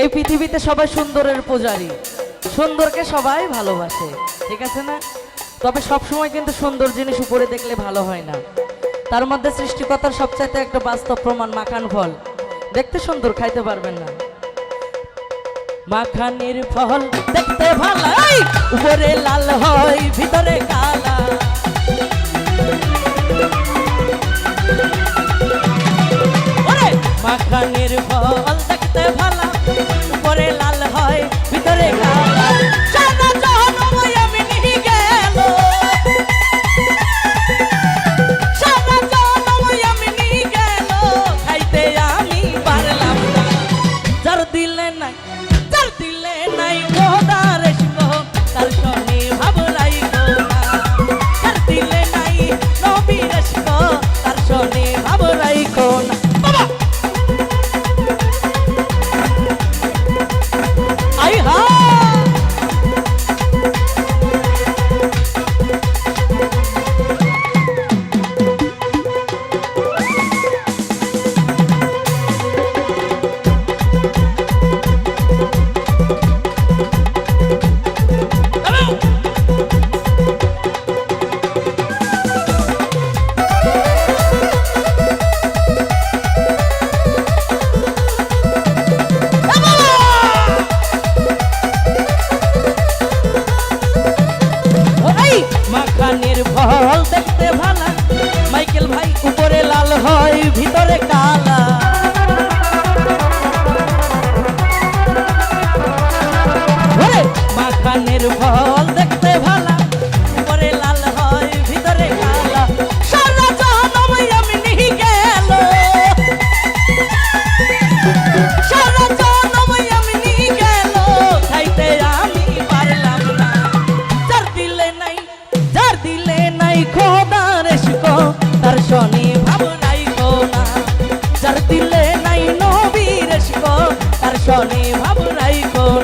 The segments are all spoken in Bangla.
এই পৃথিবীতে সবাই সুন্দরের পূজারী। সুন্দরকে সবাই ভালোবাসে, ঠিক আছে না? তবে সবসময় কিন্তু সুন্দর জিনিস উপরে দেখলে ভালো হয় না। তার মধ্যে সৃষ্টিকতার সবচাইতে একটা বাস্তব প্রমাণ মাখান ফল। দেখতে সুন্দর, খাইতে পারবেন না। মাখানির ফল দেখতে ভালো উপরে লাল হয়, ভিতরে কালা। মাখানির ফল দেখতে ভালো। নাই তার দিলে নাই ওদার কাল চলে ভাবরাই কোন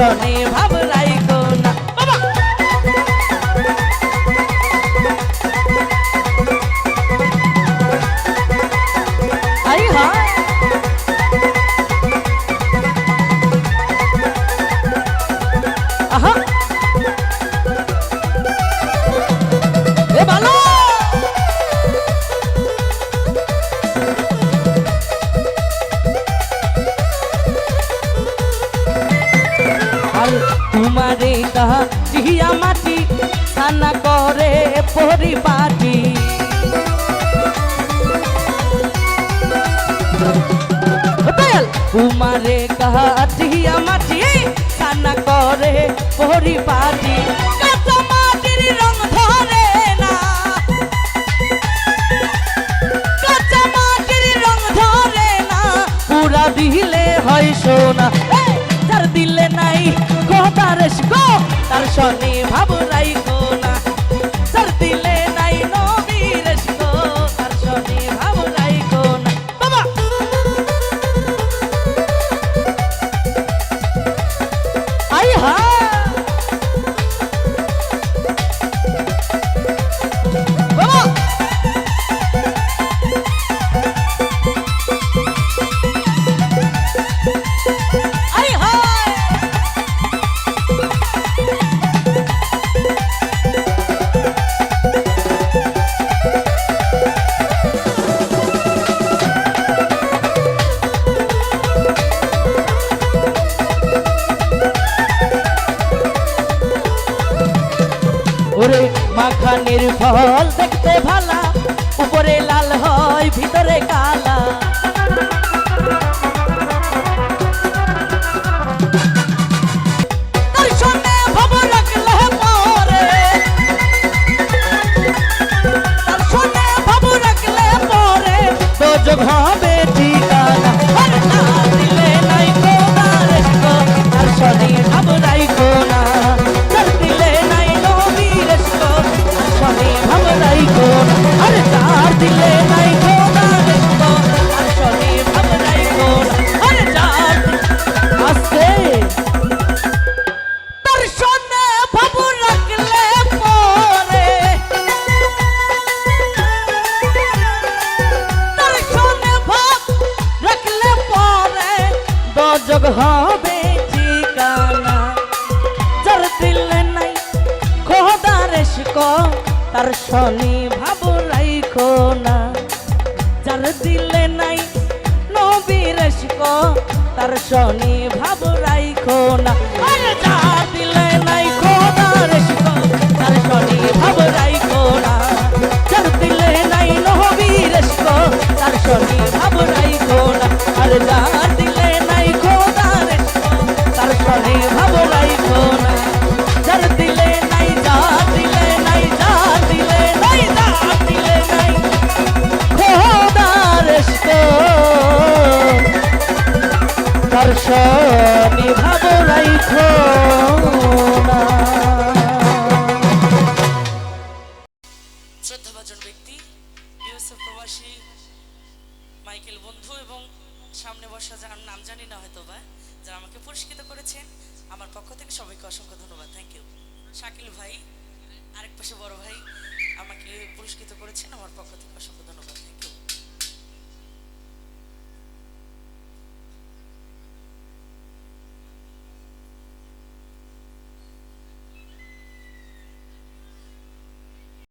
শোনে ভাব রাখিয়া মাটি থানা করে পরিবার। আসনে ভাবরাই ফল দেখতে ভালা উপরে লাল হয় ভিতরে কালা। শনি ভাব রাইখো না। যার দিলে নাই নবীর তার শনি ভাব রাইখো না। যা দিলে শ্রদ্ধাভাজন ব্যক্তি ইউএসএ প্রবাসী, মাইকেল বন্ধু এবং সামনে বসা যার নাম জানি না হয়তো বা, যারা আমাকে পুরস্কৃত করেছেন, আমার পক্ষ থেকে সবাইকে অসংখ্য ধন্যবাদ থ্যাংক ইউ শাকিল ভাই, আরেক পাশে বড় ভাই আমাকে পুরস্কৃত করেছেন, আমার পক্ষ থেকে অসংখ্য ধন্যবাদ থ্যাংক ইউ